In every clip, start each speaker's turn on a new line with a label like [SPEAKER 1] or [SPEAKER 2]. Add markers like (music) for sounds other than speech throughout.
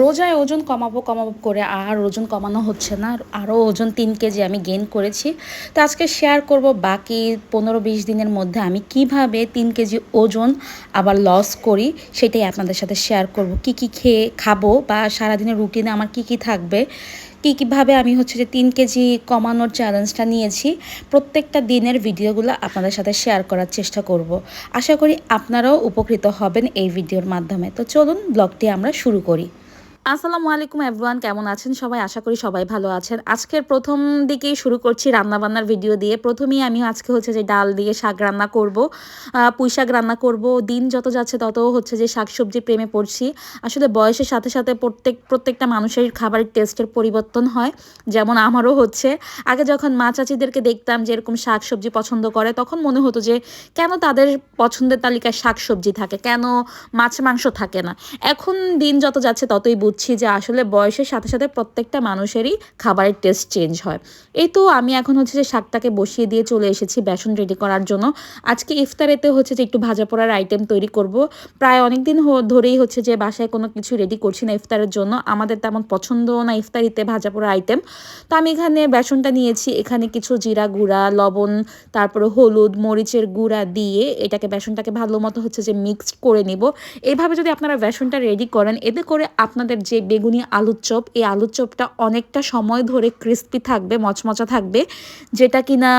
[SPEAKER 1] রোজায় ওজন কমাবো কমাবো করে আর ওজন কমানো হচ্ছে না। আরও ওজন তিন কেজি আমি গেন করেছি। তো আজকে শেয়ার করব বাকি পনেরো বিশ দিনের মধ্যে আমি কীভাবে তিন কেজি ওজন আবার লস করি, সেটাই আপনাদের সাথে শেয়ার করব। কি কি খেয়ে খাব বা সারাদিনের রুটিনে আমার কি কি থাকবে, কী কীভাবে আমি হচ্ছে যে তিন কেজি কমানোর চ্যালেঞ্জটা নিয়েছি, প্রত্যেকটা দিনের ভিডিওগুলো আপনাদের সাথে শেয়ার করার চেষ্টা করব। আশা করি আপনারাও উপকৃত হবেন এই ভিডিওর মাধ্যমে। তো চলুন ব্লগটি আমরা শুরু করি। আসসালামু আলাইকুম এভরিওয়ান, কেমন আছেন সবাই? আশা করি সবাই ভালো আছেন। আজকের প্রথম দিকেই শুরু করছি রান্নাবান্নার ভিডিও দিয়ে। প্রথমেই আমি আজকে হচ্ছে যে ডাল দিয়ে শাক রান্না করব। পুঁই শাক রান্না করব। দিন যত যাচ্ছে তত হচ্ছে যে শাক সবজি প্রেমে পড়ছি। আসলে বয়সের সাথে সাথে প্রত্যেক, প্রত্যেকটা মানুষের খাবারের টেস্টের পরিবর্তন হয়। যেমন আমারও হচ্ছে। আগে যখন মা চাচিদেরকে দেখতাম যে এরকম শাক সবজি পছন্দ করে, তখন মনে হতো যে কেন তাদের পছন্দের তালিকায় শাক সবজি থাকে? কেন মাছ মাংস থাকে না? এখন দিন যত যাচ্ছে ততই বুঝছি যে আসলে বয়সের সাথে সাথে প্রত্যেকটা মানুষেরই খাবারের টেস্ট চেঞ্জ হয়। এই তো আমি এখন হচ্ছে যে শাকটাকে বসিয়ে দিয়ে চলে এসেছি বেসন রেডি করার জন্য। আজকে ইফতারেতে হচ্ছে যে একটু ভাজা পোড়ার আইটেম তৈরি করব। প্রায় অনেক দিন ধরেই হচ্ছে যে বাসায় কোনো কিছু রেডি করছি না ইফতারের জন্য। আমাদের তেমন পছন্দও না ইফতারিতে ভাজা পোড়া আইটেম তো আমি এখানে বেসনটা নিয়েছি, এখানে কিছু জিরা গুঁড়া, লবণ, তারপরে হলুদ, মরিচের গুঁড়া দিয়ে এটাকে বেসনটাকে ভালো মতো হচ্ছে যে মিক্সড করে নিব। এইভাবে যদি আপনারা বেসনটা রেডি করেন, এতে করে আপনাদের যে বেগুনি আলুর চপ, এই আলুর চপটা অনেকটা সময় ধরে ক্রিস্পি থাকবে, মচমচা থাকবে, যেটা কিনা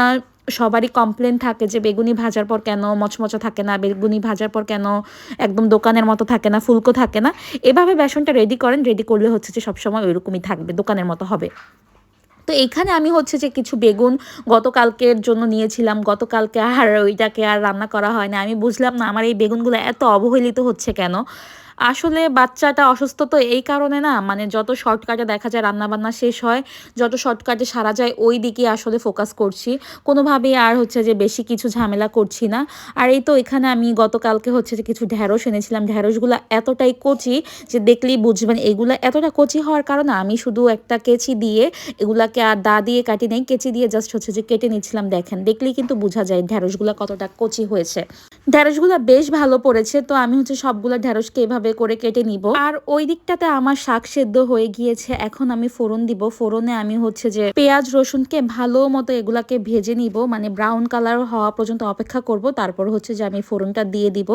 [SPEAKER 1] সবারই কমপ্লেন থাকে যে বেগুনি ভাজার পর কেন মচমচা থাকে না, বেগুনি ভাজার পর কেন একদম দোকানের মতো থাকে না, ফুলকো থাকে না। এভাবে বেসনটা রেডি করেন রেডি করলে হচ্ছে যে সবসময় ওইরকমই থাকবে, দোকানের মতো হবে। তো এখানে আমি হচ্ছে যে কিছু বেগুন গতকালকের জন্য নিয়েছিলাম, গতকালকে আর ওইটাকে আর রান্না করা হয় না। আমি বুঝলাম না, আমার এই বেগুনগুলো এত অবহেলিত হচ্ছে কেন? আসলে বাচ্চাটা অসুস্থ তো এই কারণে না মানে যত শর্টকাটে দেখা যায় রান্নাবান্না শেষ হয়, যত শর্টকাটে সারা যায় ওই দিকে আসলে ফোকাস করছি। কোনোভাবেই আর হচ্ছে যে বেশি কিছু ঝামেলা করছি না। আর এই তো এখানে আমি গতকালকে হচ্ছে যে কিছু ঢ্যাঁড়স এনেছিলাম ঢ্যাঁড়সগুলো এতটাই কচি যে দেখলেই বুঝবেন এগুলো এতটা কচি হওয়ার কারণে আমি শুধু একটা কেচি দিয়ে এগুলাকে আর দা দিয়ে কাটি নেই, কেচি দিয়ে জাস্ট হচ্ছে যে কেটে নিচ্ছিলাম, দেখেন। দেখলেই কিন্তু বোঝা যায় ঢ্যাঁড়সগুলো কতটা কচি হয়েছে। ঢ্যাঁড়সগুলো বেশ ভালো পড়েছে, তো আমি হচ্ছে সবগুলো ঢ্যাঁড়সকে এভাবে এভাবে করে কেটে নিব। আর ওই দিকটাতে আমার শাক সেদ্ধ হয়ে গিয়েছে। এখন আমি ফোড়ন দিব। ফোড়নে আমি হচ্ছে যে পেঁয়াজ, রসুনকে ভালো মতো এগুলাকে ভেজে নিব। মানে ব্রাউন কালার হওয়া পর্যন্ত অপেক্ষা করব। তারপর হচ্ছে যে আমি ফোড়নটা দিয়ে দিব।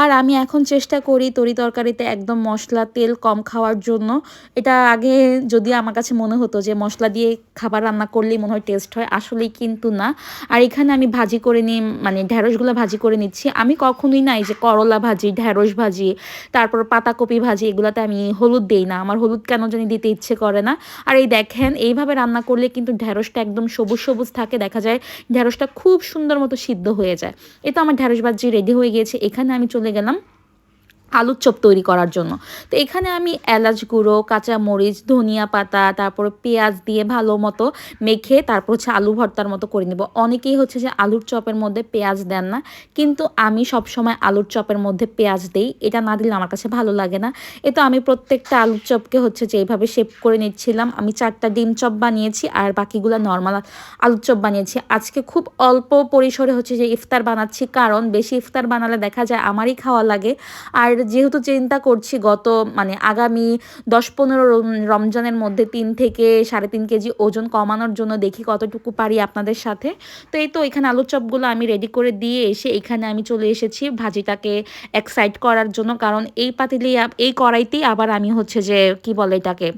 [SPEAKER 1] আর আমি এখন চেষ্টা করি তরি তরকারিতে একদম মশলা, তেল কম খাওয়ার জন্য। এটা আগে যদি আমার কাছে মনে হতো যে মশলা দিয়ে খাবার রান্না করলেই মনে হয় টেস্ট হয়, আসলেই কিন্তু না। আর এখানে আমি ভাজি করে নিই মানে ঢ্যাঁড়সগুলো ভাজি করে নিচ্ছি। আমি কখনোই নাই যে করলা ভাজি ঢ্যাঁড়স ভাজি, তারপর তারপর পাতাকপি ভাজি, এগুলোতে আমি হলুদ দিই না। আমার হলুদ কেন জানি দিতে ইচ্ছে করে না। আর এই দেখেন, এইভাবে রান্না করলে কিন্তু ঢ্যাঁড়সটা একদম সবুজ সবুজ থাকে। দেখা যায় ঢ্যাঁড়সটা খুব সুন্দর মতো সিদ্ধ হয়ে যায়। এ তো আমার ঢ্যাঁড়স ভাজি রেডি হয়ে গিয়েছে। এখানে আমি চলে গেলাম আলুর চপ তৈরি করার জন্য। তো এখানে আমি এলাচ গুঁড়ো কাঁচা মরিচ ধনিয়া পাতা, তারপর পেঁয়াজ দিয়ে ভালো মতো মেখে তারপর হচ্ছে আলু ভর্তার মতো করে নেব। অনেকেই হচ্ছে যে আলুর চপের মধ্যে পেঁয়াজ দেন না, কিন্তু আমি সব সময় আলুর চপের মধ্যে পেঁয়াজ দেই। এটা না দিলে আমার কাছে ভালো লাগে না। এ তো আমি প্রত্যেকটা আলুর চপকে হচ্ছে যে এইভাবে শেপ করে নিচ্ছিলাম। আমি চারটা ডিম চপ বানিয়েছি আর বাকিগুলো নর্মাল আলুর চপ বানিয়েছি। আজকে খুব অল্প পরিসরে হচ্ছে যে ইফতার বানাচ্ছি, কারণ বেশি ইফতার বানালে দেখা যায় আমারই খাওয়া লাগে। আর যেহেতু চিন্তা করছি গত মানে আগামী দশ পনেরো রমজানের মধ্যে তিন থেকে সাড়ে তিন কেজি ওজন কমানোর জন্য দেখি কতটুকু পারি আপনাদের সাথে। তো এই তো এখানে আলুর চপগুলো আমি রেডি করে দিয়ে এসে এখানে আমি চলে এসেছি ভাজিটাকে এক সাইড করার জন্য। কারণ এই পাতিলেই এই কড়াইতেই আবার আমি হচ্ছে যে, কি বলে এটাকে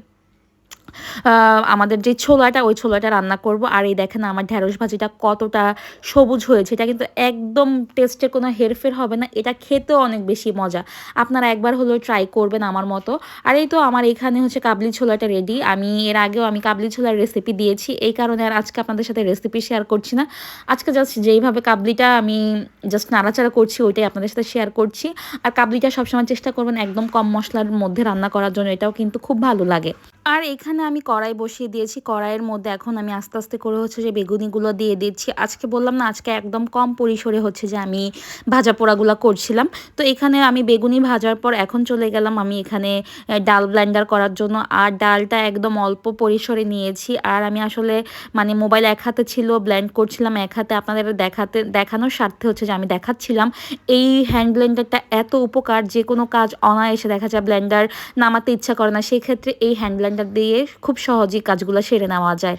[SPEAKER 1] আমাদের যে ছোলাটা, ওই ছোলাটা রান্না করব। আর এই দেখেন আমার ঢ্যাঁড়স ভাজিটা কতটা সবুজ হয়েছে। এটা কিন্তু একদম টেস্টে কোনো হেরফের হবে না। এটা খেতেও অনেক বেশি মজা। আপনারা একবার হলেও ট্রাই করবেন আমার মতো। আর এই তো আমার এখানে হচ্ছে কাবলি ছোলাটা রেডি আমি এর আগেও আমি কাবলি ছোলার রেসিপি দিয়েছি। এই কারণে আর আজকে আপনাদের সাথে রেসিপি শেয়ার করছি না। আজকে জাস্ট যেইভাবে কাবলিটা আমি জাস্ট নাড়াচাড়া করছি, ওইটাই আপনাদের সাথে শেয়ার করছি। আর কাবলিটা সবসময় চেষ্টা করবেন একদম কম মশলার মধ্যে রান্না করার জন্য। এটাও কিন্তু খুব ভালো লাগে। আর এখানে আমি কড়াই বসিয়ে দিয়েছি। কড়াইয়ের মধ্যে এখন আমি আস্তে আস্তে করে হচ্ছে যে বেগুনিগুলো দিয়ে দিচ্ছি। আজকে বললাম না, আজকে একদম কম পরিসরে হচ্ছে যে আমি ভাজা পোড়াগুলো করছিলাম। তো এখানে আমি বেগুনি ভাজার পর এখন চলে গেলাম আমি এখানে ডাল ব্লেন্ডার করার জন্য। আর ডালটা একদম অল্প পরিসরে নিয়েছি। আর আমি আসলে মানে মোবাইল এক হাতে ছিল ব্লেন্ড করছিলাম এক হাতে। আপনাদের দেখাতে, দেখানোর স্বার্থে হচ্ছে যে আমি দেখাচ্ছিলাম। এই হ্যান্ড ব্লেন্ডারটা এত উপকার, যে কোনো কাজ অনায়াসে দেখা যায় ব্লেন্ডার নামাতে ইচ্ছা করে না। সেক্ষেত্রে এই হ্যান্ড ব্লেন্ডার দিয়ে খুব সহজেই কাজগুলো সেরে নেওয়া যায়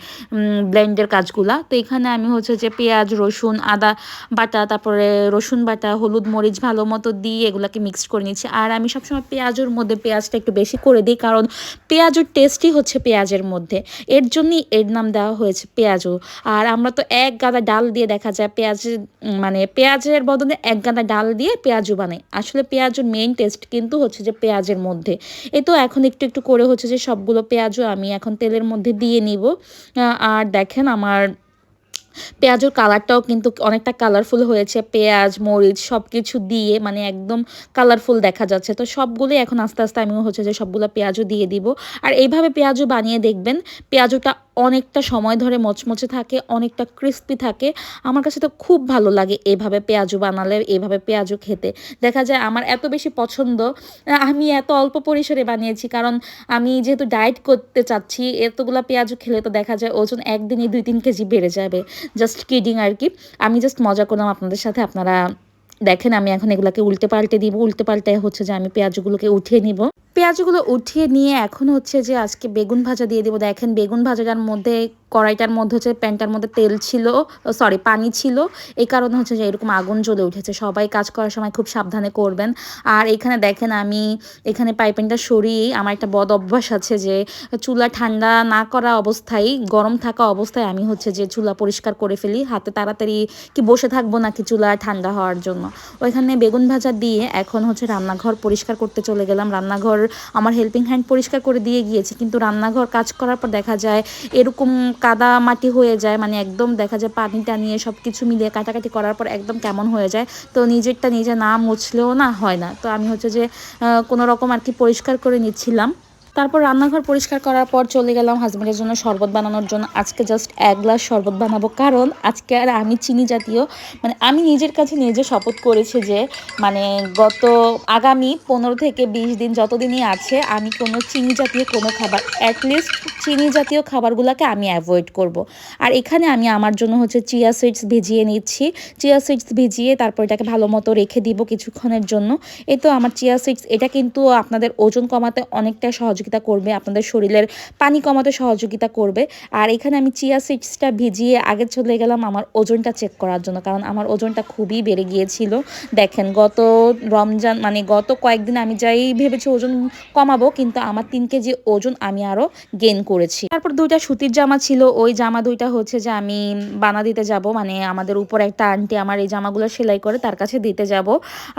[SPEAKER 1] ব্লেন্ডের কাজগুলা। তো এখানে আমি হচ্ছে যে পেঁয়াজ, রসুন, আদা বাটা, তারপরে রসুন বাটা, হলুদ, মরিচ ভালো মতো দিয়ে এগুলাকে মিক্স করে নিচ্ছি। আর আমি সবসময় পেঁয়াজের মধ্যে পেঁয়াজটা একটু বেশি করে দিই, কারণ পেঁয়াজের টেস্টই হচ্ছে পেঁয়াজের মধ্যে। এর জন্যই এর নাম দেওয়া হয়েছে পেঁয়াজও। আর আমরা তো এক গাদা ডাল দিয়ে দেখা যায় পেঁয়াজের মানে পেঁয়াজের বদলে এক গাদা ডাল দিয়ে পেঁয়াজও বানাই। আসলে পেঁয়াজের মেইন টেস্ট কিন্তু হচ্ছে যে পেঁয়াজের মধ্যে। এ তো এখন একটু একটু করে হচ্ছে যে সবগুলো পেঁয়াজও আমি এখন তেলের মধ্যে দিয়ে নিব। আর দেখেন আমার পেঁয়াজের কালারটাও কিন্তু অনেকটা কালারফুল হয়েছে। পেঁয়াজ, মরিচ সব কিছু দিয়ে মানে একদম কালারফুল দেখা যাচ্ছে। তো সবগুলোই এখন আস্তে আস্তে আমি হচ্ছে যে সবগুলো পেঁয়াজও দিয়ে দিব। আর এইভাবে পেঁয়াজও বানিয়ে দেখবেন, পেঁয়াজটা অনেকটা সময় ধরে মচমচে থাকে, অনেকটা ক্রিস্পি থাকে। আমার কাছে তো খুব ভালো লাগে এভাবে পেঁয়াজু বানালে, এভাবে পেঁয়াজু খেতে। দেখা যায় আমার এত বেশি পছন্দ, আমি এত অল্প পরিসরে বানিয়েছি কারণ আমি যেহেতু ডায়েট করতে চাচ্ছি, এতগুলো পেঁয়াজু খেলে তো দেখা যায় ওজন একদিনে দুই তিন কেজি বেড়ে যাবে। জাস্ট কিডিং আর কি। আমি জাস্ট মজা করলাম আপনাদের সাথে, আপনারা দেখেন আমি এখন এগুলাকে উল্টে পাল্টে দিব। উল্টে পাল্টে হচ্ছে যে আমি পেঁয়াজগুলোকে উঠিয়ে নিব। পেঁয়াজগুলো উঠিয়ে নিয়ে এখন হচ্ছে যে আজকে বেগুন ভাজা দিয়ে দিব। দেখেন বেগুন ভাজাটার মধ্যে, কড়াইটার মধ্যে হচ্ছে প্যানটার মধ্যে তেল ছিল সরি পানি ছিল। এই কারণে হচ্ছে যে এরকম আগুন জ্বলে উঠেছে। সবাই কাজ করার সময় খুব সাবধানে করবেন। আর এখানে দেখেন আমি এখানে পাইপেনটা সরিয়ে আমার একটা বদ অভ্যাস আছে যে চুলা ঠান্ডা না করা অবস্থায়, গরম থাকা অবস্থায় আমি হচ্ছে যে চুলা পরিষ্কার করে ফেলি। হাতে তাড়াতাড়ি কি বসে থাকব নাকি চুলা ঠান্ডা হওয়ার জন্য? ওইখানে বেগুন ভাজা দিয়ে এখন হচ্ছে রান্নাঘর পরিষ্কার করতে চলে গেলাম। রান্নাঘর আমার হেল্পিং হ্যান্ড পরিষ্কার করে দিয়ে গিয়েছি। কিন্তু রান্নাঘর কাজ করার পর দেখা যায় এরকম কাদা মাটি হয়ে যায় মানে একদম দেখা যায় পানি টানিয়ে সব কিছু মিলিয়ে কাটাকাটি করার পর একদম কেমন হয়ে যায়। তো নিজেরটা নিজে না মুছলেও না হয় না। তো আমি হচ্ছে যে কোনো রকম আর কি পরিষ্কার করে নিচ্ছিলাম। তারপর রান্নাঘর পরিষ্কার করার পর চলে গেলাম হাজব্যান্ডের জন্য শরবত বানানোর জন্য। আজকে জাস্ট এক গ্লাস শরবত বানাবো। কারণ আজকে আর আমি চিনি জাতীয় মানে আমি নিজের কাছে নিজে শপথ করেছি যে মানে গত আগামী পনেরো থেকে বিশ দিন যতদিনই আছে, আমি কোনো চিনি জাতীয় কোনো খাবার অ্যাটলিস্ট চিনি জাতীয় খাবারগুলোকে আমি অ্যাভয়েড করব। আর এখানে আমি আমার জন্য হচ্ছে চিয়া সিডস ভিজিয়ে নিচ্ছি। চিয়া সিডস ভিজিয়ে তারপর এটাকে ভালো মতো রেখে দিব কিছুক্ষণের জন্য। এই তো আমার চিয়া সিডস এটা কিন্তু আপনাদের ওজন কমাতে অনেকটা সহযোগিতা করবে, আপনাদের শরীরের পানি কমাতে সহযোগিতা করবে। আর এখানে আমি চিয়া সিডসটা ভিজিয়ে আগে চলে গেলাম আমার ওজনটা চেক করার জন্য, কারণ আমার ওজনটা খুবই বেড়ে গিয়েছিল। দেখেন, গত রমজান মানে গত কয়েকদিন আমি যাই ভেবেছি ওজন কমাবো, কিন্তু আমার তিন কেজি ওজন আমি আরও গেইন করেছি। তারপর দুইটা সুতির জামা ছিল, ওই জামা দুইটা হচ্ছে যে আমি বানা দিতে যাব মানে আমাদের উপরে একটা আন্টি আমার এই জামাগুলো সেলাই করে তার কাছে দিতে যাব।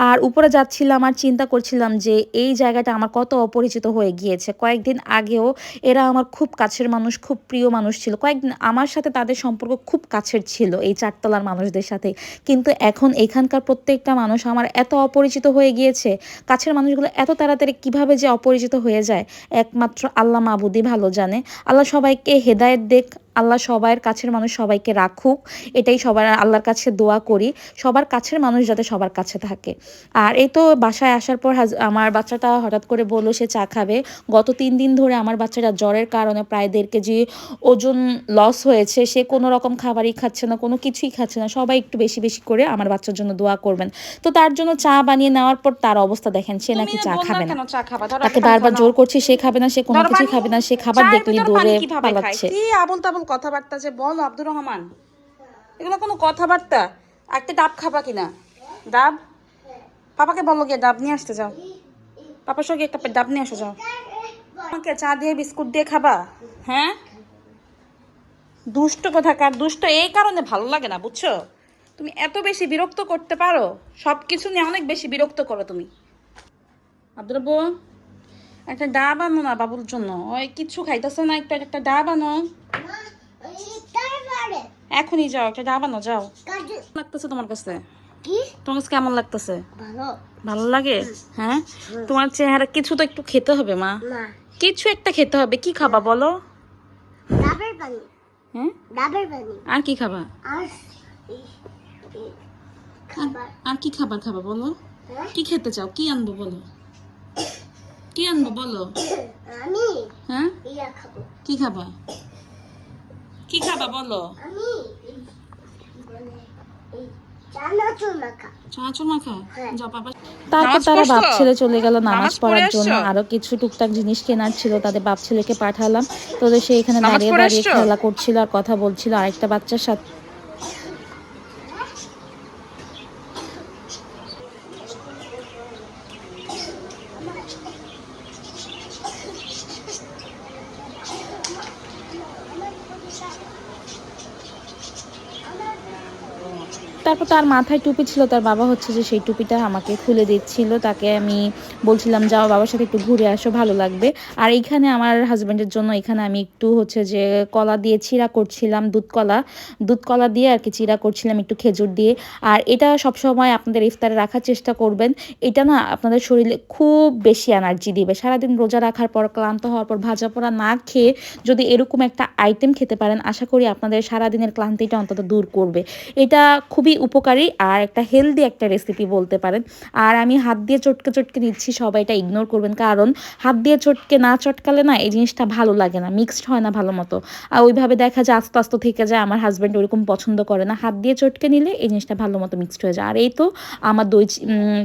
[SPEAKER 1] আর উপরে যাচ্ছিলাম আর চিন্তা করছিলাম যে এই জায়গাটা আমার কত অপরিচিত হয়ে গিয়েছে কয়েকদিন আগেও এরা আমার খুব কাছের মানুষ, খুব প্রিয় মানুষ ছিল। কয়েকদিন আমার সাথে তাদের সম্পর্ক খুব কাছের ছিল এই চারতলার মানুষদের সাথে। কিন্তু এখন এখানকার প্রত্যেকটা মানুষ আমার এত অপরিচিত হয়ে গিয়েছে, কাছের মানুষগুলো এত তাড়াতাড়ি কীভাবে যে অপরিচিত হয়ে যায়, একমাত্র আল্লাহ মাবুদি ভালো জানে। আল্লাহ সবাইকে হেদায়ত দেখ আল্লাহ সবার কাছের মানুষ সবাইকে রাখুক। এটাই সবার আল্লাহর কাছে দোয়া করি। সবার কাছের মানুষ যাতে সবার কাছে থাকে। আর এই তো বাসায় আসার পর আমার বাচ্চাটা হঠাৎ করে বলল সে চা খাবে। গত তিন দিন ধরে আমার বাচ্চাটা জ্বরের কারণে প্রায় দেড় কেজি ওজন লস হয়েছে। সে কোনো রকম খাবারই খাচ্ছে না কোনো কিছুই খাচ্ছে না। সবাই একটু বেশি বেশি করে আমার বাচ্চার জন্য দোয়া করবেন। তো তার জন্য চা বানিয়ে নেওয়ার পর তার অবস্থা দেখেন সে নাকি চা খাবে না। তাকে বারবার জোর করছি সে খাবে না সে কোনো কিছুই খাবে না সে খাবার
[SPEAKER 2] পানি
[SPEAKER 1] দৌড়ে পালাচ্ছে।
[SPEAKER 2] আবল তাবল কথাবার্তা যে বল, আব্দুর রহমান? এগুলো কোনো কথাবার্তা? একটা ডাব খাবা কিনা? ডাব? পাপাকে বলো গিয়ে, ডাব নিয়ে আসতে যাও। পাপার সঙ্গে একটা ডাব নিয়ে আসো, যাও। আমাকে চা দিয়ে, বিস্কুট দিয়ে খাবা? হ্যাঁ? দুষ্ট কোথাকার দুষ্ট এই কারণে ভালো লাগে না, বুঝছ? তুমি এত বেশি বিরক্ত করতে পারো সব কিছু নিয়ে অনেক বেশি বিরক্ত করো তুমি। আব্দুল বউ, একটা ডাব আনো না বাবুর জন্য। ওই কিচ্ছু খাইতেছে না, একটা একটা ডাব আনো। এখনই যাও একটা ডাব আনো যাও। লাগতেছে তোমার কাছে? তোমার কাছে কেমন লাগতেছে?
[SPEAKER 3] ভালো।
[SPEAKER 2] লাগে? হ্যাঁ? তোমার চেহারা কিছু তো একটু খেতে হবে মা। কিছু একটা খেতে হবে। কি খাবা বলো? হ্যাঁ? আর কি খাবা?
[SPEAKER 3] আর
[SPEAKER 2] কি খাবার খাবা বলো?
[SPEAKER 3] হ্যাঁ?
[SPEAKER 2] কি খেতে চাও? কি আনব বলো? কি আনব বলো?
[SPEAKER 3] আমি
[SPEAKER 2] হ্যাঁ? কি খাবা? কি খাবা বলো?
[SPEAKER 3] হ্যাঁ।
[SPEAKER 1] তারপর তারা বাপ ছেলে চলে গেল নামাজ
[SPEAKER 2] নামাজ
[SPEAKER 1] পড়ার জন্য। আরও কিছু টুকটাক জিনিস কেনার ছিল তাদের বাপ ছেলেকে পাঠালাম। তোদের সে এখানে দাঁড়িয়ে দাঁড়িয়ে খেলা করছিল আর কথা বলছিল। আরেকটা বাচ্চার সাথে তার মাথায় টুপি ছিল, তার বাবা হচ্ছে যে সেই টুপিটা আমাকে খুলে দিচ্ছিল, তাকে আমি বলছিলাম, যাও বাবার সাথে একটু ঘুরে আসো, ভালো লাগবে। আর এইখানে আমার হাজব্যান্ডের জন্য এখানে আমি একটু হচ্ছে যে কলা দিয়ে চিরা করছিলাম, দুধ কলা। দুধ কলা দিয়ে আর কি চিরা করছিলাম একটু খেজুর দিয়ে। আর এটা সবসময় আপনাদের ইফতারে রাখার চেষ্টা করবেন। এটা না আপনাদের শরীরে খুব বেশি এনার্জি দিবে। সারাদিন রোজা রাখার পর, ক্লান্ত হওয়ার পর, ভাজা পোড়া না খেয়ে যদি এরকম একটা আইটেম খেতে পারেন, আশা করি আপনাদের সারাদিনের ক্লান্তিটা অন্তত দূর করবে। এটা খুবই উপকারী আর একটা হেলদি একটা রেসিপি বলতে পারেন। আর আমি হাত দিয়ে চটকে চটকে নিচ্ছি, সবাই এটা ইগনোর করবেন। কারণ হাত দিয়ে চটকে না চটকালে না এই জিনিসটা ভালো লাগে না মিক্সড হয় না ভালো মতো। আর ওইভাবে দেখা যায় আস্তে আস্তে থেকে যায়, আমার হাজব্যান্ড ওরকম পছন্দ করে না। হাত দিয়ে চটকে নিলে এই জিনিসটা ভালো মতো মিক্সড হয়ে যায়। আর এই তো আমার দই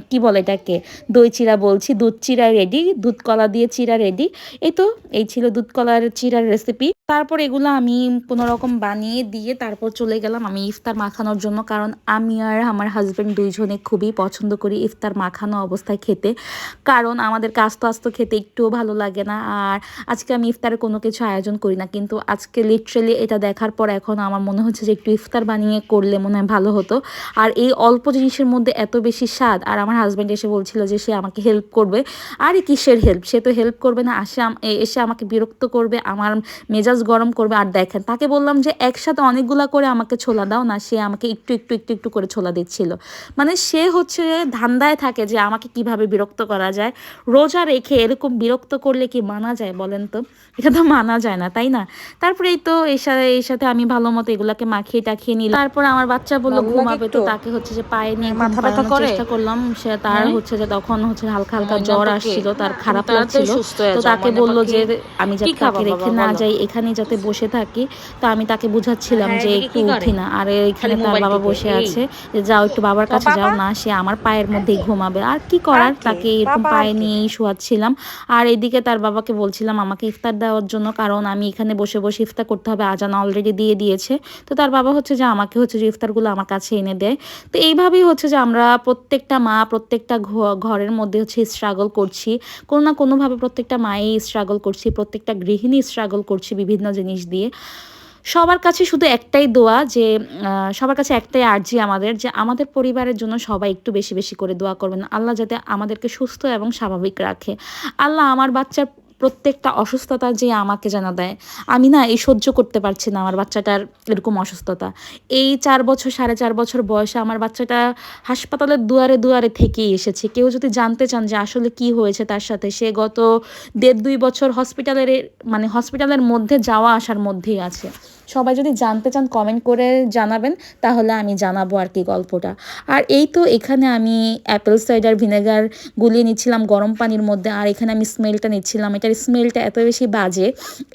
[SPEAKER 1] কি বলে এটাকে? দই চিরা বলছি, দুধ চিরা রেডি দুধ কলা দিয়ে চিরা রেডি এই তো, এই ছিল দুধ কলার চিরার রেসিপি তারপর এগুলো আমি কোনো রকম বানিয়ে দিয়ে তারপর চলে গেলাম আমি ইফতার মাখানোর জন্য। কারণ আমি আর আমার হাজব্যান্ড দুইজনে খুবই পছন্দ করি ইফতার মাখানো অবস্থায় খেতে। কারণ আমাদেরকে আস্তে আস্ত খেতে একটুও ভালো লাগে না। আর আজকে আমি ইফতারের কোনো কিছু আয়োজন করি না। কিন্তু আজকে লিটারেলি এটা দেখার পর এখন আমার মনে হচ্ছে যে একটু ইফতার বানিয়ে করলে মনে হয় ভালো হতো। আর এই অল্প জিনিসের মধ্যে এত বেশি স্বাদ। আর আমার হাজব্যান্ড এসে বলছিল যে সে আমাকে হেল্প করবে। আরে কিসের হেল্প সে তো হেল্প করবে না। আসে আম- এসে আমাকে বিরক্ত করবে, আমার মেজাজ গরম করবে। আর দেখেন, তাকে বললাম যে একসাথে অনেকগুলা করে আমাকে ছোলা দাও না। সে আমাকে একটু একটু একটু একটু করে ছোলা দিচ্ছিল। মানে সে হচ্ছে ধান্দায় থাকে যে আমাকে কীভাবে বিরক্ত করা যায়। রোজা রেখে এরকম বিরক্ত করলে কি মানা যায় বলেন তো? এটা তো মানা যায় না তাই না? তারপরে এই তো এর সাথে এর সাথে আমি ভালো মতো এগুলাকে মাখিয়ে টাখিয়ে নিলাম। তারপর আমার বাচ্চা বলল ঘুমাবে তো তাকে হচ্ছে যে পায়ে নিয়ে
[SPEAKER 2] মাথা ব্যথা?
[SPEAKER 1] চেষ্টা করলাম। সে তার
[SPEAKER 2] হ্যাঁ?
[SPEAKER 1] হচ্ছে যে তখন হচ্ছে হালকা হালকা জ্বর আসছিল তার খারাপ লাগছিল। তো তাকে বলল যে আমি যাতে তাকে রেখে না যাই এখানে যাতে বসে থাকি। তো আমি তাকে বুঝাচ্ছিলাম
[SPEAKER 2] হ্যাঁ,
[SPEAKER 1] যে একটু উঠি না। আর এখানে তার বাবা বসে
[SPEAKER 2] এই।
[SPEAKER 1] আছে যে যাও একটু বাবার কাছে যাও না সে আমার পায়ের মধ্যেই ঘুমাবে। আর কি করার? তাকে এরকম পায়ে নিয়েই শোয়াচ্ছিলাম। আর এদিকে তার বাবাকে বলছিলাম আমাকে ইফতার দেওয়ার জন্য কারণ আমি এখানে বসে বসে ইফতার করতে হবে। আজান অলরেডি দিয়ে দিয়েছে। তো তার বাবা হচ্ছে যে আমাকে হচ্ছে যে ইফতারগুলো আমার কাছে এনে দেয়। তো এইভাবেই হচ্ছে যে আমরা প্রত্যেকটা মা প্রত্যেকটা ঘরের মধ্যে হচ্ছে স্ট্রাগল করছি। কোনো না কোনোভাবে প্রত্যেকটা মাই স্ট্রাগল করছি প্রত্যেকটা গৃহিণী স্ট্রাগল করছি বিভিন্ন জিনিস দিয়ে। সবার কাছে শুধু একটাই দোয়া যে সবার কাছে একটাই আর্জি আমাদের, যে আমাদের পরিবারের জন্য সবাই একটু বেশি বেশি করে দোয়া করবেন। আল্লাহ যাতে আমাদেরকে সুস্থ এবং স্বাভাবিক রাখে। আল্লাহ আমার বাচ্চার প্রত্যেকটা অসুস্থতা যে আমাকে জানা দেয়, আমি না এই সহ্য করতে পারছি না আমার বাচ্চাটার এরকম অসুস্থতা। এই চার বছর, সাড়ে চার বছর বয়সে আমার বাচ্চাটা হাসপাতালের দুয়ারে দুয়ারে থেকেই এসেছে। কেউ যদি জানতে চান যে আসলে কি হয়েছে তার সাথে, সে গত দেড় দুই বছর হসপিটালের মানে হসপিটালের মধ্যে যাওয়া আসার মধ্যেই আছে। সবাই যদি জানতে চান কমেন্ট করে জানাবেন, তাহলে আমি জানাব আর কি গল্পটা। আর এই তো এখানে আমি অ্যাপেল সাইডার ভিনেগার গুলিয়ে নিচ্ছিলাম গরম পানির মধ্যে, আর এখানে আমি স্মেলটা নিচ্ছিলাম। এটার স্মেলটা এত বেশি বাজে,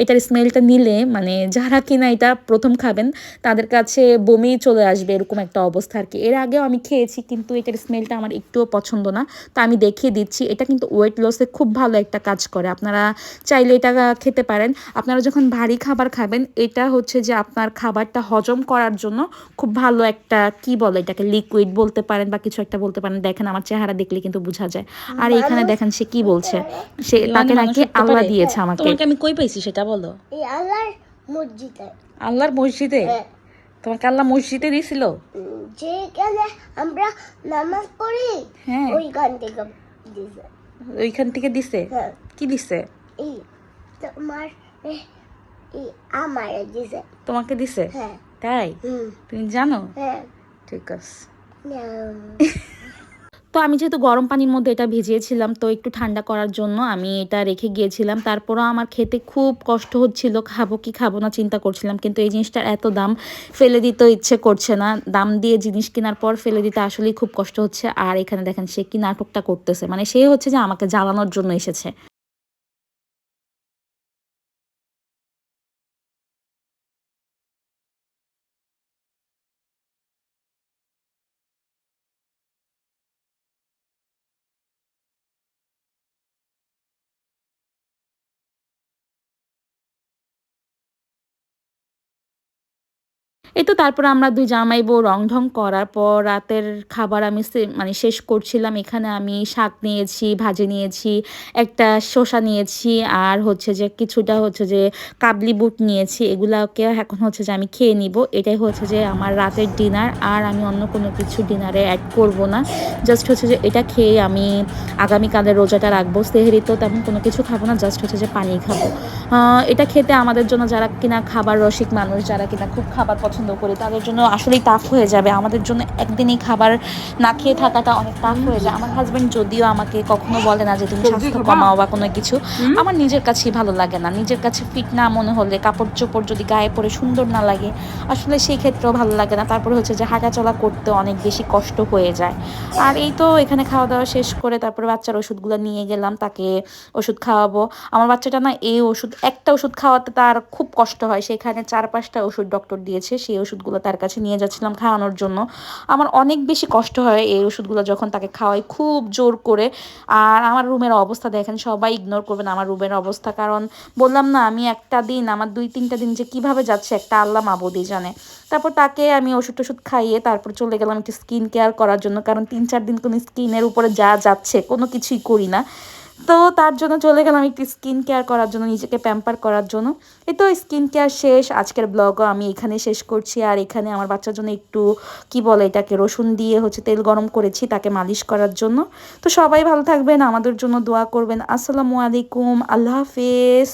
[SPEAKER 1] এটার স্মেলটা নিলে মানে যারা কিনা এটা প্রথম খাবেন, তাদের কাছে বমি চলে আসবে এরকম একটা অবস্থা আর কি। এর আগেও আমি খেয়েছি, কিন্তু এটার স্মেলটা আমার একটুও পছন্দ না, তা আমি দেখিয়ে দিচ্ছি। এটা কিন্তু ওয়েট লসে খুব ভালো একটা কাজ করে। আপনারা চাইলে এটা খেতে পারেন। আপনারা যখন ভারী খাবার খাবেন, এটা হচ্ছে যে আপনার খাবারটা হজম করার জন্য খুব ভালো একটা কি বলে এটাকে লিকুইড বলতে পারেন বা কিছু একটা বলতে পারেন। দেখেন আমার চেহারা দেখলে কিন্তু বোঝা যায়। আর এখানে দেখেন সে কি বলছে? সে তাকে নাকি আল্লাহ দিয়েছে আমাকে।
[SPEAKER 2] তোমাকে আমি কই পাইছি সেটা বলো?
[SPEAKER 3] এই আল্লাহর মসজিদে।
[SPEAKER 2] আল্লাহর মসজিদে?
[SPEAKER 3] হ্যাঁ।
[SPEAKER 2] তোমাকে আল্লাহ মসজিদে দিছিল?
[SPEAKER 3] যেখানে আমরা নামাজ পড়ি
[SPEAKER 2] হ্যাঁ।
[SPEAKER 3] ওইখান থেকে দিছে।
[SPEAKER 2] ওইখান থেকে দিছে?
[SPEAKER 3] হ্যাঁ।
[SPEAKER 2] কি দিছে?
[SPEAKER 3] এই তোমার আমার দিছে।
[SPEAKER 2] তোমাকে দিছে?
[SPEAKER 3] হ্যাঁ।
[SPEAKER 2] তাই? তুমি জানো?
[SPEAKER 3] হ্যাঁ।
[SPEAKER 2] ঠিক আছে। (laughs)
[SPEAKER 1] তো আমি যেহেতু গরম পানির মধ্যে এটা ভিজিয়েছিলাম তো একটু ঠান্ডা করার জন্য আমি এটা রেখে গিয়েছিলাম। তারপরও আমার খেতে খুব কষ্ট হচ্ছিল খাব কি খাব না চিন্তা করছিলাম কিন্তু এই জিনিসটার এত দাম ফেলে দিতে ইচ্ছে করছে না। দাম দিয়ে জিনিস কেনার পর ফেলে দিতে আসলেই খুব কষ্ট হচ্ছে। আর এখানে দেখেন সে কি নাটকটা করতেছে। মানে সে হচ্ছে যে আমাকে জ্বালানোর জন্য এসেছে। এই তো তারপর আমরা দুই জামাই বউ রং ঢং করার পর রাতের খাবার আমি মানে শেষ করছিলাম। এখানে আমি শাক নিয়েছি, ভাজি নিয়েছি, একটা শসা নিয়েছি আর হচ্ছে যে কিছুটা হচ্ছে যে কাবলি বুট নিয়েছি। এগুলাকে এখন হচ্ছে যে আমি খেয়ে নিব। এটাই হচ্ছে যে আমার রাতের ডিনার আর আমি অন্য কোনো কিছু ডিনারে অ্যাড করব না। জাস্ট হচ্ছে যে এটা খেয়ে আমি আগামীকালের রোজাটা রাখব। সেহেরি তো তেমন কোনো কিছু খাব না জাস্ট হচ্ছে যে পানি খাব। এটা খেতে আমাদের জন্য যারা কিনা খাবার রসিক মানুষ, যারা কিনা খুব খাবার পছন্দ করি। তাদের জন্য আসলেই টাফ হয়ে যাবে। আমাদের জন্য একদিনই খাবার না খেয়ে থাকাটা অনেক টাফ হয়ে যায়। আমার হাজবেন্ড যদিও আমাকে কখনো বলে না যে তুমি স্বাস্থ্য কমাও বা কোনো কিছু। আমার নিজের কাছেই ভালো লাগে না। নিজের কাছে ফিট না মনে হলে কাপড় চোপড় যদি গায়ে পরে সুন্দর না লাগে আসলে সেই ক্ষেত্রেও ভালো লাগে না। তারপরে হচ্ছে যে হাঁটাচলা করতে অনেক বেশি কষ্ট হয়ে যায়। আর এই তো এখানে খাওয়া দাওয়া শেষ করে তারপরে বাচ্চার ওষুধগুলো নিয়ে গেলাম তাকে ওষুধ খাওয়াবো। আমার বাচ্চাটা না এই ওষুধ একটা ওষুধ খাওয়াতে তার খুব কষ্ট হয়। সেখানে চার পাঁচটা ওষুধ ডক্টর দিয়েছে। সেই ওষুধগুলো তার কাছে নিয়ে যাচ্ছিলাম খাওয়ানোর জন্য। আমার অনেক বেশি কষ্ট হয় এই ওষুধগুলো যখন তাকে খাওয়াই খুব জোর করে। আর আমার রুমের অবস্থা দেখেন, সবাই ইগনোর করবেন আমার রুমের অবস্থা। কারণ বললাম না, আমি একটা দিন, আমার দুই তিনটা দিন যে কীভাবে যাচ্ছে একটা আল্লাহ মাবুদি জানে। তারপর তাকে আমি ওষুধ টষুধ খাইয়ে তারপর চলে গেলাম একটু স্কিন কেয়ার করার জন্য। কারণ তিন চার দিন কোনো স্কিনের উপরে যা যাচ্ছে কোনো কিছুই করি না। তো তার জন্য চলে গেলাম একটু স্কিন কেয়ার করার জন্য, নিজেকে প্যাম্পার করার জন্য। এই তো স্কিন কেয়ার শেষ, আজকের ব্লগও আমি এখানে শেষ করছি। আর এখানে আমার বাচ্চার জন্য একটু, কি বলে এটাকে, রসুন দিয়ে হচ্ছে তেল গরম করেছি তাকে মালিশ করার জন্য। তো সবাই ভালো থাকবেন, আমাদের জন্য দোয়া করবেন। আসসালামু আলাইকুম, আল্লাহ হাফেজ।